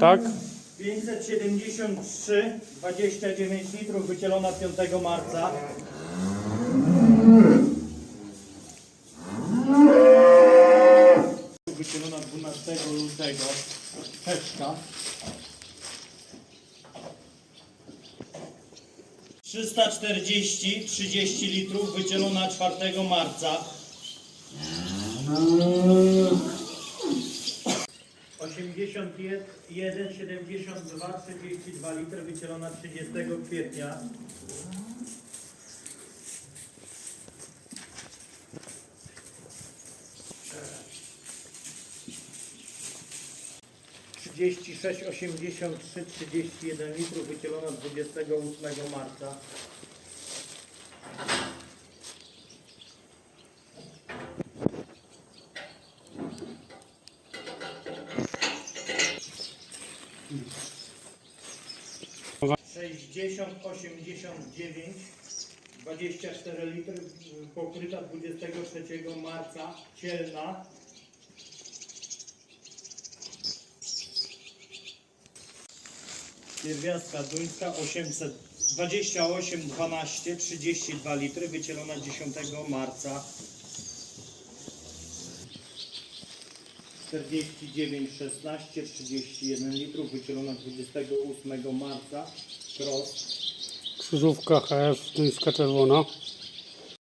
tak? 573, 29 litrów, wycielona 5 marca. Wycielona 12 lutego, Peszka. 340, 30 litrów, wycielona 4 marca. 81, 72, 32 litry, wycielona 30 kwietnia. Trzydzieści sześć, osiemdziesiąt trzy, trzydzieści jeden litrów, wycielona 28 marca. Sześćdziesiąt, osiemdziesiąt dziewięć, dwadzieścia cztery litry, y, pokryta 23 marca, cielna. Pierwiastka duńska 800, 28, 12, 32 litry, wycielona 10 marca. 49, 16, 31 litrów, wycielona 28 marca. Cross. Krzyżówka HF, duńska czerwona.